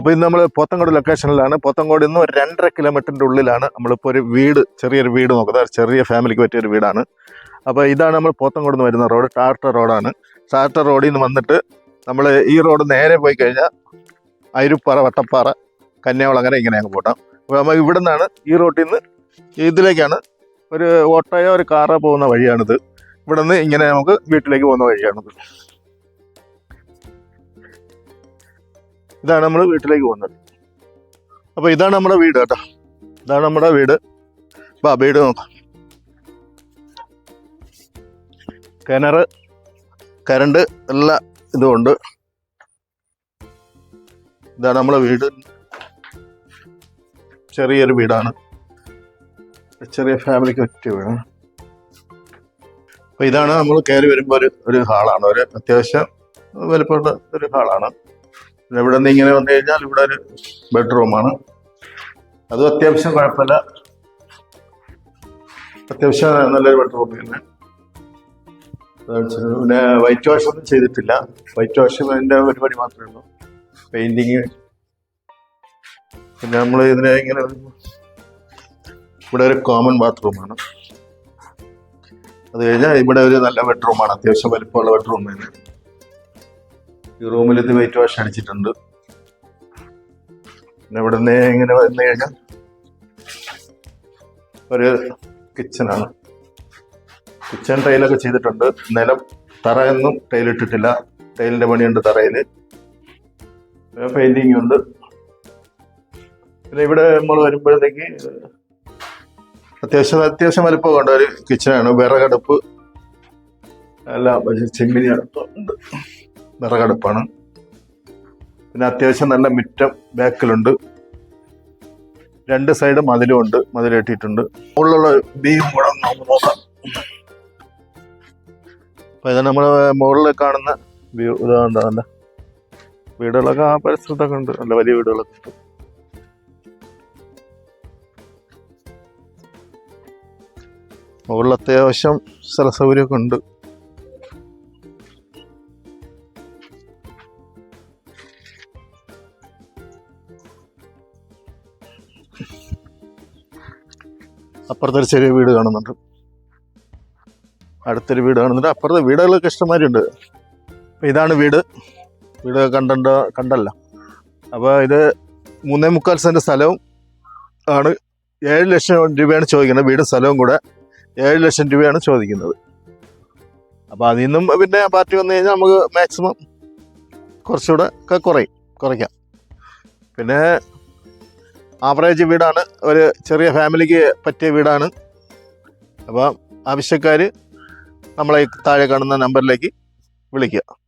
അപ്പോൾ ഇന്ന് നമ്മൾ പോത്തങ്കോട് ലൊക്കേഷനിലാണ് പോത്തങ്കോട് നിന്ന് ഒരു രണ്ടര കിലോമീറ്ററിന്റെ ഉള്ളിലാണ് നമ്മളിപ്പോൾ ഒരു വീട് ചെറിയൊരു വീട് നോക്കുന്നത്. ചെറിയ ഫാമിലിക്ക് പറ്റിയൊരു വീടാണ്. അപ്പോൾ ഇതാണ് നമ്മൾ പോത്തങ്കോട് നിന്ന് വരുന്ന റോഡ് ടാർട്ടർ റോഡാണ്. ടാർട്ടർ റോഡിൽ നിന്ന് വന്നിട്ട് നമ്മൾ ഈ റോഡ് നേരെ പോയി കഴിഞ്ഞാൽ അരുപ്പാറ വട്ടപ്പാറ കന്യാകുളങ്ങര ഇങ്ങനെ അങ്ങ് പോട്ടാം അപ്പോൾ നമ്മൾ ഇവിടെ നിന്നാണ് ഈ റോട്ടിൽ നിന്ന് ഇതിലേക്കാണ് ഒരു ഓട്ടോയോ ഒരു കാറോ പോകുന്ന വഴിയാണിത്. ഇവിടെ നിന്ന് ഇങ്ങനെ നമുക്ക് വീട്ടിലേക്ക് പോകുന്ന വഴിയാണിത്. ഇതാണ് നമ്മൾ വീട്ടിലേക്ക് പോകുന്നത്. അപ്പോൾ ഇതാണ് നമ്മുടെ വീട് കേട്ടോ. ഇതാണ് നമ്മുടെ വീട്. അപ്പൊ വീട് നോക്കാം. കിണർ കരണ്ട് എല്ലാ ഇതുമുണ്ട് ഇതാണ് നമ്മുടെ വീട്. ചെറിയൊരു വീടാണ്. ചെറിയ ഫാമിലിക്ക് പറ്റിയ വീടാണ്. അപ്പൊ ഇതാണ് നമ്മൾ കയറി വരുമ്പോൾ ഒരു ഒരു ഹാളാണ്. ഒരു അത്യാവശ്യം വലുപ്പമുള്ള ഒരു ഹാളാണ്. ഇവിടെ നിന്ന് ഇങ്ങനെ വന്നു കഴിഞ്ഞാൽ ഇവിടെ ഒരു ബെഡ്റൂമാണ് അതും അത്യാവശ്യം കുഴപ്പമില്ല. അത്യാവശ്യം നല്ലൊരു ബെഡ്റൂം തന്നെ. പിന്നെ വൈറ്റ് വാഷ് ഒന്നും ചെയ്തിട്ടില്ല. വൈറ്റ് വാഷ് അതിന്റെ പരിപാടി മാത്രമേ ഉള്ളൂ. പെയിന്റിങ് പിന്നെ നമ്മൾ ഇതിനെ ഇങ്ങനെ ഇവിടെ ഒരു കോമൺ ബാത്റൂമാണ് അത് കഴിഞ്ഞാൽ ഇവിടെ ഒരു നല്ല ബെഡ്റൂമാണ് അത്യാവശ്യം വലിപ്പമുള്ള ബെഡ്റൂം തന്നെ. ഈ റൂമിൽ ഇത് വൈറ്റ് വാഷ് അടിച്ചിട്ടുണ്ട്. പിന്നെ ഇവിടെ നിന്ന് ഇങ്ങനെ വന്നു കഴിഞ്ഞാൽ ഒരു കിച്ചണാണ് കിച്ചൺ ടൈലൊക്കെ ചെയ്തിട്ടുണ്ട്. നിലം തറയൊന്നും ടൈലിട്ടിട്ടില്ല ടൈലിന്റെ പണിയുണ്ട് തറയിൽ. പെയിന്റിങ് ഉണ്ട്. പിന്നെ ഇവിടെ നമ്മൾ വരുമ്പോഴത്തേക്ക് അത്യാവശ്യം അത്യാവശ്യം വലിപ്പം കൊണ്ട ഒരു കിച്ചണാണ് വിറകടുപ്പ് എല്ലാം ചെമ്മിനി അടുപ്പുണ്ട് വിറകടുപ്പാണ്. പിന്നെ അത്യാവശ്യം നല്ല മിറ്റം ബാക്കിലുണ്ട്. രണ്ട് സൈഡ് മതിലും ഉണ്ട് മതിൽ കെട്ടിയിട്ടുണ്ട്. മുകളിലുള്ള ബീം കൂടെ നോക്കാം. അപ്പം ഇത് നമ്മൾ മുകളിൽ കാണുന്ന വ്യൂ ഇതാണ്ട നല്ല വീടുകളൊക്കെ ആ പരിസരത്തൊക്കെ ഉണ്ട്. നല്ല വലിയ വീടുകളൊക്കെ ഉണ്ട്. മുകളിൽ അത്യാവശ്യം സ്ഥല സൗകര്യമൊക്കെ ഉണ്ട്. അപ്പുറത്തൊരു ചെറിയ വീട് കാണുന്നുണ്ട്. അടുത്തൊരു വീട് കാണുന്നുണ്ട്. അപ്പുറത്തെ വീടുകളൊക്കെ ഇഷ്ടംമാതിരിയുണ്ട് അപ്പോൾ ഇതാണ് വീട്. വീട് കണ്ടണ്ട കണ്ടല്ല. അപ്പോൾ ഇത് മൂന്നേ മുക്കാൽ സെന്റ് സ്ഥലവും ആണ്. ഏഴ് ലക്ഷം രൂപയാണ് ചോദിക്കുന്നത്. വീടും സ്ഥലവും കൂടെ ഏഴ് ലക്ഷം രൂപയാണ് ചോദിക്കുന്നത്. അപ്പോൾ അതിൽ നിന്നും പിന്നെ പാർട്ടി വന്നു കഴിഞ്ഞാൽ നമുക്ക് മാക്സിമം കുറച്ചുകൂടെ ഒക്കെ കുറയും. കുറയ്ക്കാം. പിന്നെ ആവറേജ് വീടാണ്. ഒരു ചെറിയ ഫാമിലിക്ക് പറ്റിയ വീടാണ്. അപ്പോൾ ആവശ്യക്കാർ നമ്മളെ താഴെ കാണുന്ന നമ്പറിലേക്ക് വിളിക്കുക.